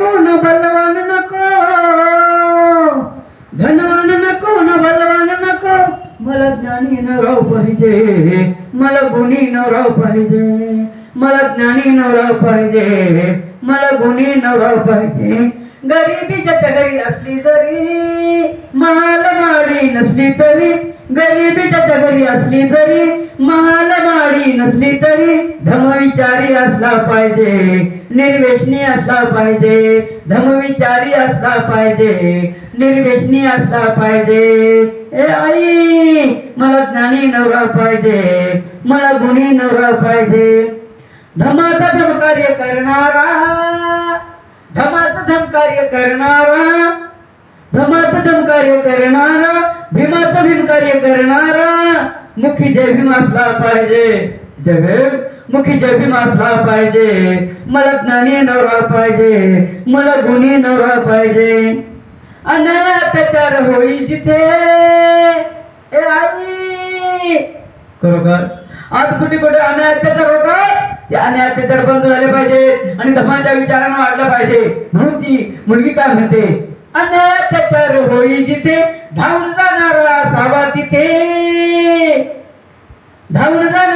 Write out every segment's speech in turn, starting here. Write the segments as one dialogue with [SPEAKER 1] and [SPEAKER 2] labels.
[SPEAKER 1] नको न बलवान नको. धनवान नको न बलवान नको. मला ज्ञानी नवराव पाहिजे. मला गुणी नवराव पाहिजे. मला ज्ञानी नवराव पाहिजे. मला गुणी नवराव पाहिजे. गरिबी ज्याच्या घरी असली जरी महाल माडी नसली तरी गरिबी ज्याच्या घरी असली जरी महाल माडी नसली तरी धमविचारी असला पाहिजे निर्वेशनी असला पाहिजे धमविचारी असला पाहिजे निर्वेशनी असला पाहिजे. ए आई मला ज्ञानी नवरा पाहिजे मला गुणी नवरा पाहिजे. धमाचा धमकार्य करणारा धमाचं धमकार्य करणारा धमाचं धमकार्य करणारा भीमाचं भीमकार्य करणारा मुखी जय भीम असला पाहिजे. जय भीम. मुखी जय मासा पाहिजे मला ज्ञानी नवरा पाहिजे मला गुणी नवरा पाहिजे. अनात्याचार होई जिथे ए आई! खरोखर? आज कुठे कुठे अन्याय अत्याचार होतात ते अन्याय बंद झाले पाहिजे आणि धर्माच्या विचारानं वाढलं पाहिजे. म्हणून ती मुलगी काय म्हणते? अन्याय होई जिथे धावून जाणारा असावा तिथे. धावून जाणार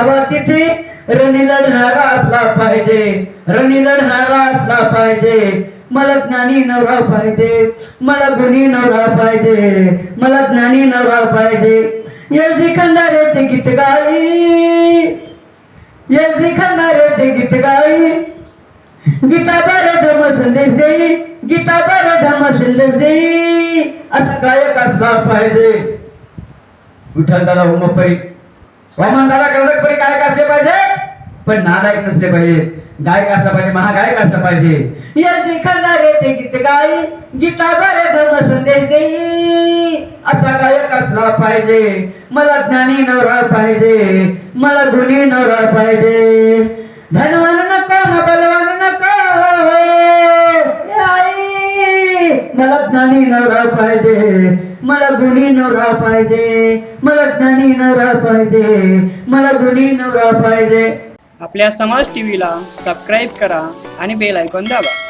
[SPEAKER 1] हवा किती रणी लढणारा असला पाहिजे. रणी लढणारा असला पाहिजे. मला ज्ञानी नवरा पाहिजे. मला गुणी नवरा पाहिजे. मला ज्ञानी नवरा पाहिजे. यलजी खंडाऱ्याचे गीत गाई. यलजी खंडाऱ्याचे गीत गाई. गीता बारे धर्म संदेश देई. गीता बारे धर्म संदेश देई. असा गायक असला पाहिजे. विठ्ठल दादा उमपरी वैमानदारा दादा गायक असले पाहिजे? पण नालायक नसले पाहिजे. गायक असला पाहिजे महागायक असला पाहिजे. यांची खंडारे ते गीत गाई गीता बरे धर्म संदेश देई. असा गायक असला पाहिजे. मला ज्ञानी नवरा पाहिजे. मला गुणी नवरा पाहिजे. धनवान नको न बलवान नको. आई मला ज्ञानी नवरा पाहिजे. मला गुणी नवरा पाहिजे. मला ज्ञानी नवरा पाहिजे. मला गुणी नवरा पाहिजे.
[SPEAKER 2] आपल्या समाज टीव्हीला सबस्क्राईब करा आणि बेल ऐकून दाबा.